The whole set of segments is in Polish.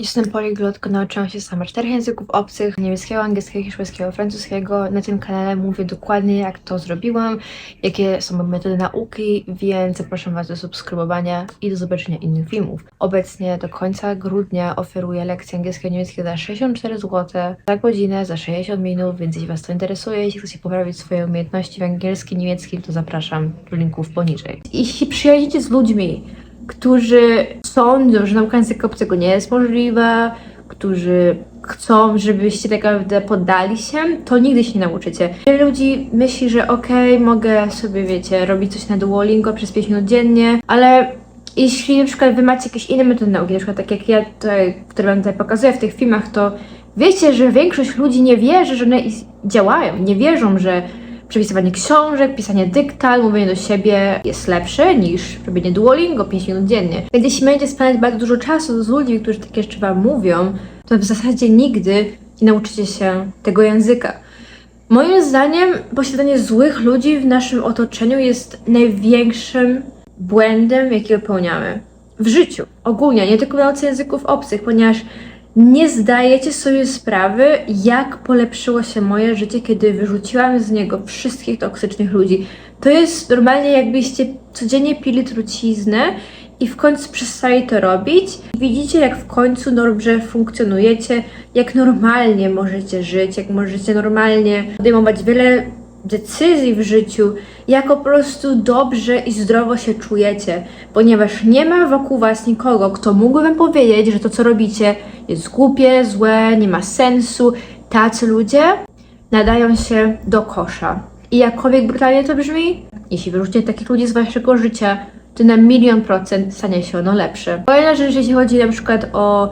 Jestem poliglotką, nauczyłam się sama czterech języków obcych, niemieckiego, angielskiego, hiszpańskiego, francuskiego. Na tym kanale mówię dokładnie jak to zrobiłam, jakie są metody nauki, więc zapraszam Was do subskrybowania i do zobaczenia innych filmów. Obecnie do końca grudnia oferuję lekcje angielskiego i niemieckiego za 64 zł, za godzinę, za 60 minut, więc jeśli Was to interesuje, jeśli chcecie poprawić swoje umiejętności w angielskim, niemieckim, to zapraszam do linków poniżej. Jeśli przyjaźnicie z ludźmi, którzy sądzą, że nauka języka obcego nie jest możliwa, którzy chcą, żebyście tak naprawdę poddali się, to nigdy się nie nauczycie. Wiele ludzi myśli, że okej, mogę sobie, wiecie, robić coś na Duolingo przez 5 minut dziennie, ale jeśli na przykład wy macie jakieś inne metody nauki, na przykład tak jak ja tutaj, które wam tutaj pokazuję w tych filmach, to wiecie, że większość ludzi nie wierzy, że one działają, nie wierzą, że przepisywanie książek, pisanie dyktat, mówienie do siebie jest lepsze niż robienie Duolingo 5 minut dziennie. Więc jeśli będziecie spędzać bardzo dużo czasu z ludźmi, którzy takie rzeczy wam mówią, to w zasadzie nigdy nie nauczycie się tego języka. Moim zdaniem posiadanie złych ludzi w naszym otoczeniu jest największym błędem, jaki popełniamy w życiu. Ogólnie, nie tylko w nauce języków obcych, ponieważ nie zdajecie sobie sprawy, jak polepszyło się moje życie, kiedy wyrzuciłam z niego wszystkich toksycznych ludzi. To jest normalnie, jakbyście codziennie pili truciznę i w końcu przestali to robić. Widzicie, jak w końcu dobrze funkcjonujecie, jak normalnie możecie żyć, jak możecie normalnie podejmować wiele decyzji w życiu, jak po prostu dobrze i zdrowo się czujecie, ponieważ nie ma wokół Was nikogo, kto mógłby Wam powiedzieć, że to, co robicie, jest głupie, złe, nie ma sensu. Tacy ludzie nadają się do kosza. I jakkolwiek brutalnie to brzmi, jeśli wyrzucicie takich ludzi z Waszego życia, to na milion procent stanie się ono lepsze. Kolejna rzecz, jeśli chodzi na przykład o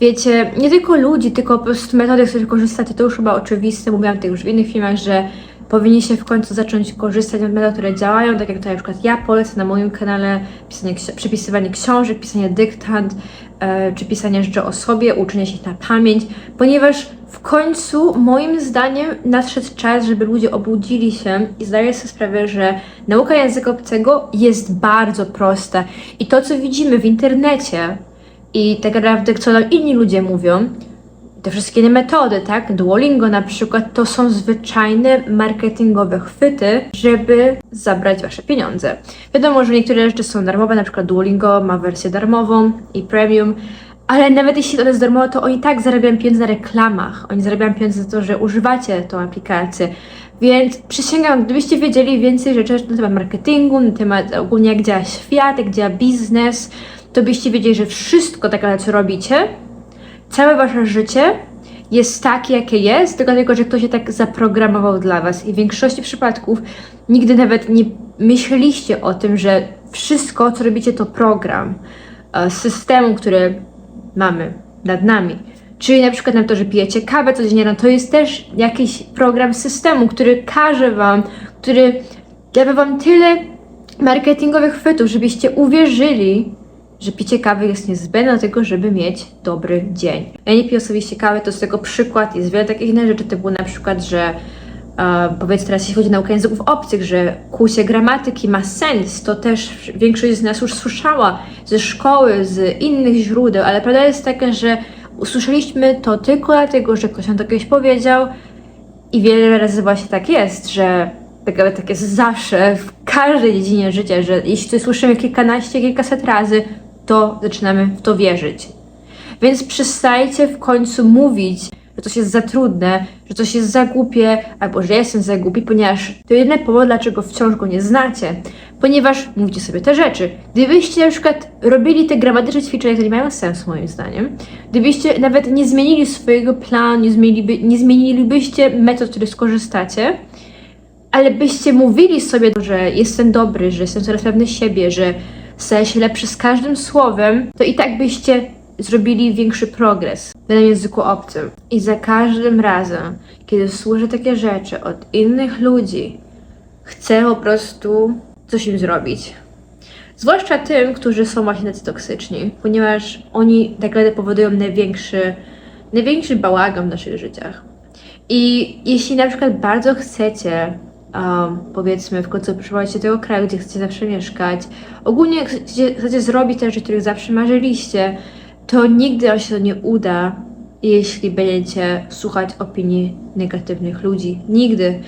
wiecie, nie tylko ludzi, tylko po prostu metody, z których korzystacie, to już chyba oczywiste, mówiłam już w innych filmach, że powinniście w końcu zacząć korzystać z metod, które działają, tak jak to na przykład ja polecę na moim kanale, pisanie, przepisywanie książek, pisanie dyktant, e, czy pisanie rzeczy o sobie, uczenie się na pamięć, ponieważ w końcu moim zdaniem nadszedł czas, żeby ludzie obudzili się i zdali sobie sprawę, że nauka języka obcego jest bardzo prosta. I to, co widzimy w internecie, i tak naprawdę, co nam inni ludzie mówią, te wszystkie inne metody, tak? Duolingo na przykład, to są zwyczajne marketingowe chwyty, żeby zabrać wasze pieniądze. Wiadomo, że niektóre rzeczy są darmowe, na przykład Duolingo ma wersję darmową i premium, ale nawet jeśli to jest darmowe, to oni tak zarabiają pieniądze na reklamach. Oni zarabiają pieniądze za to, że używacie tą aplikację. Więc przysięgam, gdybyście wiedzieli więcej rzeczy na temat marketingu, na temat ogólnie jak działa świat, jak działa biznes, to byście wiedzieli, że wszystko tak naprawdę co robicie, całe wasze życie jest takie, jakie jest, tylko dlatego, że ktoś się tak zaprogramował dla was. I w większości przypadków nigdy nawet nie myśleliście o tym, że wszystko, co robicie, to program e, systemu, który mamy nad nami. Czyli na przykład na to, że pijecie kawę codziennie, no to jest też jakiś program systemu, który każe wam, który daje wam tyle marketingowych chwytów, żebyście uwierzyli, że picie kawy jest niezbędne do tego, żeby mieć dobry dzień. Ja nie piję osobiście kawy, to jest tego przykład. Jest wiele takich innych rzeczy, typu na przykład, że e, powiedzmy teraz jeśli chodzi o naukę języków obcych, że kłucie gramatyki ma sens, to też większość z nas już słyszała ze szkoły, z innych źródeł, ale prawda jest taka, że usłyszeliśmy to tylko dlatego, że ktoś nam to kiedyś powiedział i wiele razy właśnie tak jest, że tak, tak jest zawsze w każdej dziedzinie życia, że jeśli coś słyszymy kilkanaście, kilkaset razy, to zaczynamy w to wierzyć. Więc przestajcie w końcu mówić, że coś jest za trudne, że coś jest za głupie, albo że ja jestem za głupi, ponieważ to jedyny powód, dlaczego wciąż go nie znacie. Ponieważ mówicie sobie te rzeczy. Gdybyście na przykład robili te gramatyczne ćwiczenia, które nie mają sensu moim zdaniem, gdybyście nawet nie zmienili swojego planu, nie, zmieniliby, nie zmienilibyście metod, których skorzystacie, ale byście mówili sobie, że jestem dobry, że jestem coraz pewny siebie, że się lepszy z każdym słowem, to i tak byście zrobili większy progres w danym języku obcym. I za każdym razem, kiedy słyszę takie rzeczy od innych ludzi, chcę po prostu coś im zrobić. Zwłaszcza tym, którzy są właśnie tacy toksyczni, ponieważ oni tak naprawdę powodują największy, największy bałagan w naszych życiach. I jeśli na przykład bardzo chcecie, um, powiedzmy, w końcu przyprowadzić się tego kraju, gdzie chcecie zawsze mieszkać, ogólnie chcecie, chcecie zrobić te rzeczy, których zawsze marzyliście, to nigdy wam się to nie uda, jeśli będziecie słuchać opinii negatywnych ludzi. Nigdy.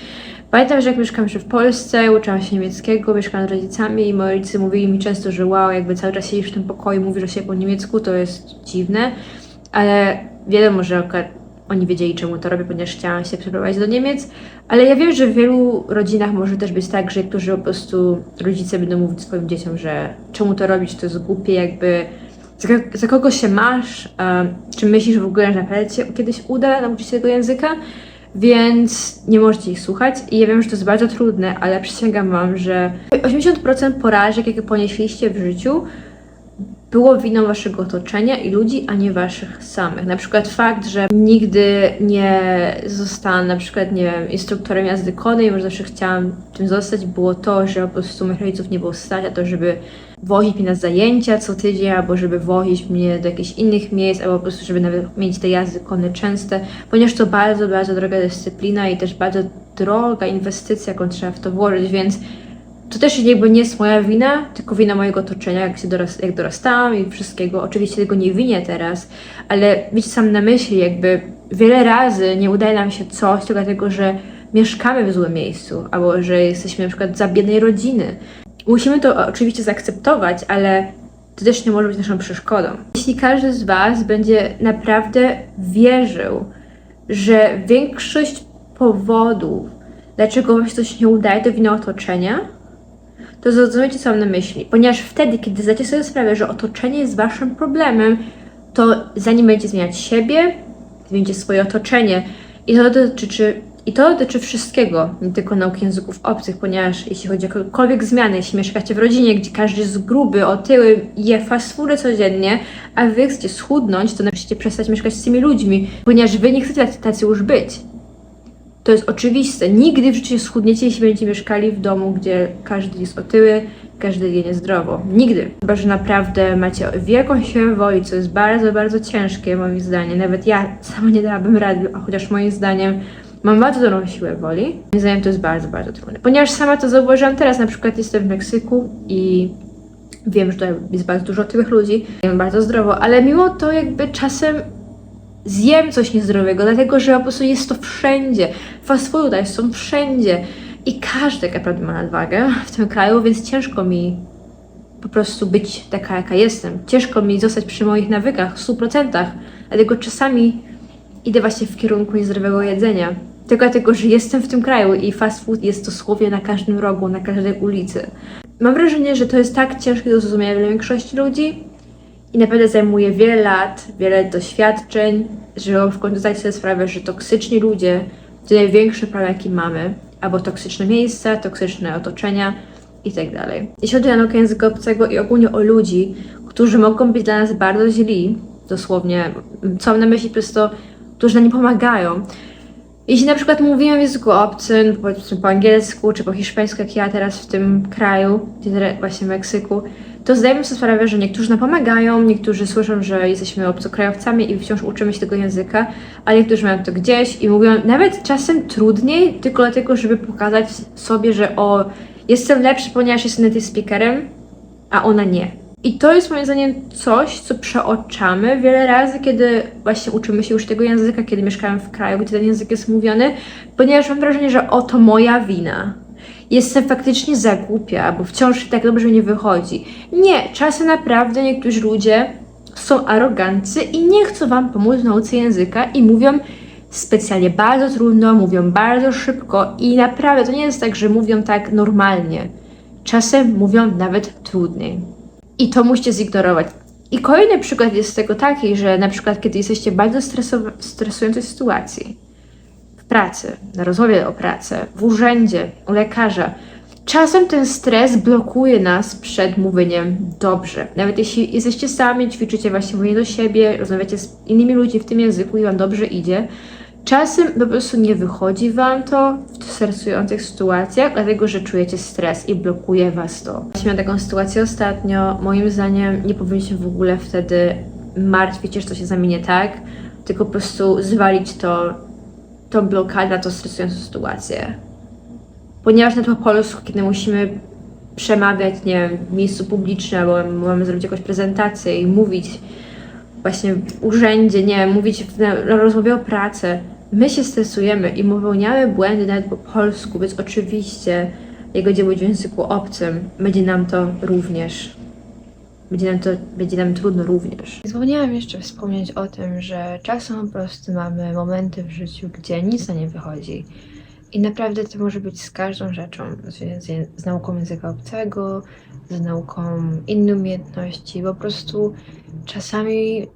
Pamiętam, że jak mieszkałam jeszcze w Polsce, uczyłam się niemieckiego, mieszkałam z rodzicami i moi rodzice mówili mi często, że wow, jakby cały czas siedzisz w tym pokoju, mówisz o siebie po niemiecku, to jest dziwne, ale wiadomo, że oni wiedzieli, czemu to robię, ponieważ chciałam się przeprowadzić do Niemiec, ale ja wiem, że w wielu rodzinach może też być tak, że niektórzy po prostu rodzice będą mówić swoim dzieciom, że czemu to robić, to jest głupie, jakby za, za kogo się masz, e, czy myślisz w ogóle, że naprawdę cię kiedyś uda nauczyć się tego języka, więc nie możecie ich słuchać i ja wiem, że to jest bardzo trudne, ale przysięgam wam, że 80% porażek, jakie ponieśliście w życiu, było winą waszego otoczenia i ludzi, a nie waszych samych. Na przykład fakt, że nigdy nie zostałam na przykład, nie wiem, instruktorem jazdy konnej, może zawsze chciałam tym zostać, było to, że po prostu moich rodziców nie było stać, a to, żeby wozić mnie na zajęcia co tydzień, albo żeby wozić mnie do jakichś innych miejsc, albo po prostu, żeby nawet mieć te jazdy konne częste, ponieważ to bardzo, bardzo droga dyscyplina i też bardzo droga inwestycja, jaką trzeba w to włożyć, więc to też jakby nie jest moja wina, tylko wina mojego otoczenia, jak się doras jak dorastałam i wszystkiego. Oczywiście tego nie winię teraz, ale wiecie sam na myśli, jakby wiele razy nie udaje nam się coś, tylko dlatego, że mieszkamy w złym miejscu, albo że jesteśmy na przykład za biednej rodziny. Musimy to oczywiście zaakceptować, ale to też nie może być naszą przeszkodą. Jeśli każdy z Was będzie naprawdę wierzył, że większość powodów, dlaczego coś nie udaje, to wina otoczenia, to zrozumiecie, co mam na myśli. Ponieważ wtedy, kiedy zdacie sobie sprawę, że otoczenie jest waszym problemem, to zanim będziecie zmieniać siebie, zmienicie swoje otoczenie. I to dotyczy, i to dotyczy wszystkiego, nie tylko nauki języków obcych, ponieważ jeśli chodzi o jakiekolwiek zmiany, jeśli mieszkacie w rodzinie, gdzie każdy jest gruby, otyły, je fast foody codziennie, a wy chcecie schudnąć, to musicie przestać mieszkać z tymi ludźmi, ponieważ wy nie chcecie tacy już być. To jest oczywiste. Nigdy w życiu nie schudniecie, jeśli będziecie mieszkali w domu, gdzie każdy jest otyły, każdy je niezdrowo. Nigdy. Chyba, że naprawdę macie wielką siłę woli, co jest bardzo, bardzo ciężkie moim zdaniem. Nawet ja sama nie dałabym rady, a chociaż moim zdaniem mam bardzo dużą siłę woli. Moim zdaniem to jest bardzo, bardzo trudne. Ponieważ sama to zauważyłam teraz, na przykład jestem w Meksyku i wiem, że tutaj jest bardzo dużo otyłych ludzi, jem bardzo zdrowo, ale mimo to jakby czasem zjem coś niezdrowego, dlatego że po prostu jest to wszędzie. Fast foody tutaj są wszędzie. I każdy tak naprawdę ma nadwagę w tym kraju, więc ciężko mi po prostu być taka, jaka jestem. Ciężko mi zostać przy moich nawykach w 100%. Dlatego czasami idę właśnie w kierunku niezdrowego jedzenia. Tylko dlatego, że jestem w tym kraju i fast food jest dosłownie na każdym rogu, na każdej ulicy. Mam wrażenie, że to jest tak ciężkie do zrozumienia dla większości ludzi, i naprawdę zajmuje wiele lat, wiele doświadczeń, żeby w końcu zdać sobie sprawę, że toksyczni ludzie to największy problem, jaki mamy, albo toksyczne miejsca, toksyczne otoczenia itd. Jeśli chodzi o naukę języka obcego i ogólnie o ludzi, którzy mogą być dla nas bardzo źli, dosłownie, co mam na myśli przez to, którzy nam nie pomagają. Jeśli na przykład mówimy w języku obcym, powiedzmy po angielsku czy po hiszpańsku, jak ja teraz w tym kraju, właśnie w Meksyku, to zdajemy sobie sprawę, że niektórzy nam pomagają, niektórzy słyszą, że jesteśmy obcokrajowcami i wciąż uczymy się tego języka, a niektórzy mają to gdzieś i mówią nawet czasem trudniej, tylko dlatego, żeby pokazać sobie, że o, jestem lepszy, ponieważ jestem native speakerem, a ona nie. I to jest moim zdaniem coś, co przeoczamy wiele razy, kiedy właśnie uczymy się już tego języka, kiedy mieszkamy w kraju, gdzie ten język jest mówiony, ponieważ mam wrażenie, że oto moja wina jestem faktycznie za głupia, bo wciąż tak dobrze nie wychodzi. Nie, czasem naprawdę niektórzy ludzie są arogancy i nie chcą wam pomóc w nauce języka i mówią specjalnie bardzo trudno, mówią bardzo szybko i naprawdę to nie jest tak, że mówią tak normalnie. Czasem mówią nawet trudniej. I to musicie zignorować. I kolejny przykład jest tego taki, że na przykład kiedy jesteście bardzo stresującej sytuacji, pracy, na rozmowie o pracę, w urzędzie, u lekarza. Czasem ten stres blokuje nas przed mówieniem dobrze. Nawet jeśli jesteście sami, ćwiczycie właśnie mówienie do siebie, rozmawiacie z innymi ludźmi w tym języku i wam dobrze idzie, czasem po prostu nie wychodzi wam to w stresujących sytuacjach, dlatego że czujecie stres i blokuje was to. Miałam taką sytuację ostatnio. Moim zdaniem nie powinniście w ogóle wtedy martwić się, że to się zamieni tak, tylko po prostu zwalić to to blokada, to stresującą sytuację. Ponieważ na to po polsku, kiedy musimy przemawiać, nie wiem, w miejscu publicznym, albo mamy zrobić jakąś prezentację i mówić, właśnie w urzędzie, nie mówić w, na rozmowie o pracy. My się stresujemy i popełniamy błędy nawet po polsku, więc oczywiście będzie mówić w języku obcym, będzie nam to również. Będzie nam, to, będzie nam trudno również. Zapomniałam jeszcze wspomnieć o tym, że czasem po prostu mamy momenty w życiu, gdzie nic na nie wychodzi. I naprawdę to może być z każdą rzeczą, z, z, z nauką języka obcego, z nauką innych umiejętności. Po prostu czasami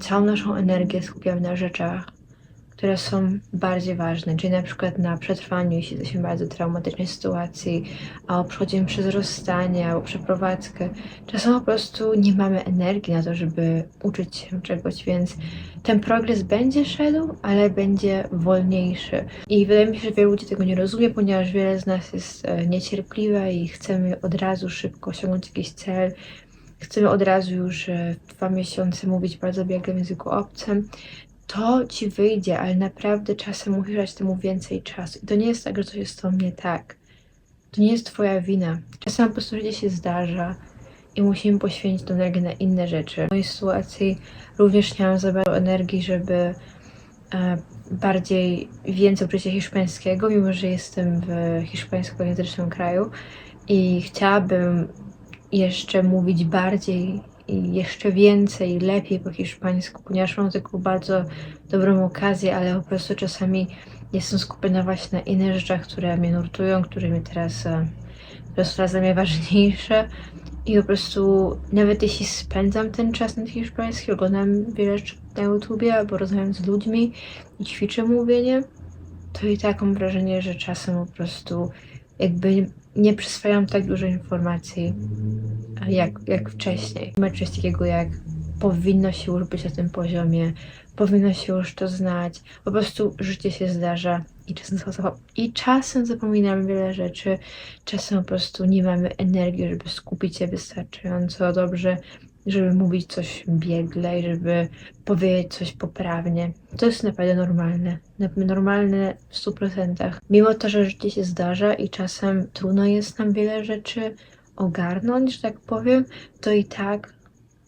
całą naszą energię skupiamy na rzeczach, które są bardziej ważne, czyli na przykład na przetrwaniu, jeśli jesteśmy w bardzo traumatycznej sytuacji, albo przechodzimy przez rozstanie, albo przeprowadzkę. Czasem po prostu nie mamy energii na to, żeby uczyć się czegoś, więc ten progres będzie szedł, ale będzie wolniejszy. I wydaje mi się, że wielu ludzi tego nie rozumie, ponieważ wiele z nas jest e, niecierpliwe i chcemy od razu szybko osiągnąć jakiś cel. Chcemy od razu już e, dwa miesiące mówić bardzo biegle w języku obcym to ci wyjdzie, ale naprawdę czasem musisz dać temu więcej czasu. I to nie jest tak, że coś jest z tobą nie tak. To nie jest twoja wina. Czasem po prostu życie się zdarza i musimy poświęcić tę energię na inne rzeczy. W mojej sytuacji również nie mam za bardzo energii, żeby e, bardziej więcej uczyć hiszpańskiego, mimo że jestem w hiszpańskojęzycznym kraju i chciałabym jeszcze mówić bardziej i jeszcze więcej, lepiej po hiszpańsku, ponieważ mam taką bardzo dobrą okazję, ale po prostu czasami jestem skupiona właśnie na innych rzeczach, które mnie nurtują, które mnie teraz, które są dla mnie ważniejsze. I po prostu nawet jeśli spędzam ten czas na hiszpański, oglądam wiele rzeczy na YouTubie albo rozmawiam z ludźmi i ćwiczę mówienie, to i tak mam wrażenie, że czasem po prostu jakby nie przyswajam tak dużo informacji jak, jak wcześniej. Nie ma czegoś takiego jak powinno się już być na tym poziomie, powinno się już to znać. Po prostu życie się zdarza i czasem, i czasem zapominamy wiele rzeczy, czasem po prostu nie mamy energii, żeby skupić się wystarczająco dobrze, żeby mówić coś biegle i żeby powiedzieć coś poprawnie. To jest naprawdę normalne. Normalne w 100%. Mimo to, że życie się zdarza i czasem trudno jest nam wiele rzeczy ogarnąć, że tak powiem, to i tak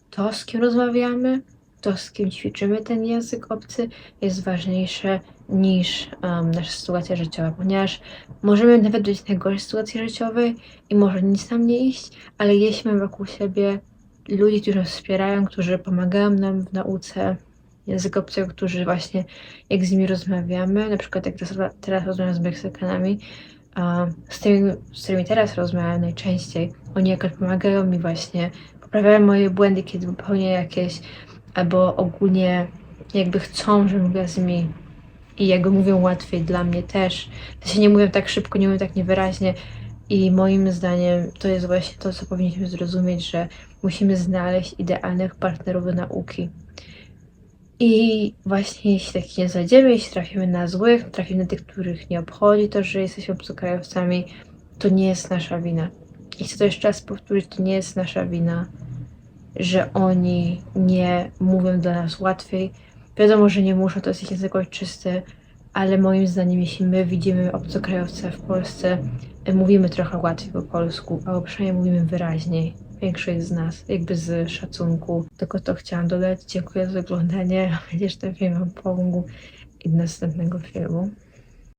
to, z kim rozmawiamy, to, z kim ćwiczymy ten język obcy, jest ważniejsze niż um, nasza sytuacja życiowa, ponieważ możemy nawet być w najgorszej sytuacji życiowej i może nic nam nie iść, ale jeśli mamy wokół siebie ludzi, którzy nas wspierają, którzy pomagają nam w nauce języka obcego, którzy właśnie jak z nimi rozmawiamy, na przykład jak teraz, rozmawiam z Meksykanami, z tymi, z którymi teraz rozmawiam najczęściej, oni jakoś pomagają mi właśnie, poprawiają moje błędy, kiedy popełnię jakieś, albo ogólnie jakby chcą, żebym mówiła z nimi i jakby mówią łatwiej dla mnie też. To się nie mówią tak szybko, nie mówią tak niewyraźnie i moim zdaniem to jest właśnie to, co powinniśmy zrozumieć, że musimy znaleźć idealnych partnerów do nauki. I właśnie jeśli takich nie znajdziemy, jeśli trafimy na złych, trafimy na tych, których nie obchodzi to, że jesteśmy obcokrajowcami, to nie jest nasza wina. I chcę to jeszcze raz powtórzyć, to nie jest nasza wina, że oni nie mówią do nas łatwiej. Wiadomo, że nie muszą, to jest ich język ojczysty, ale moim zdaniem, jeśli my widzimy obcokrajowca w Polsce, mówimy trochę łatwiej po polsku, albo przynajmniej mówimy wyraźniej. Większość z nas, jakby z szacunku. Tylko to chciałam dodać. Dziękuję za oglądanie. Że ten film Wam pomógł i do następnego filmu.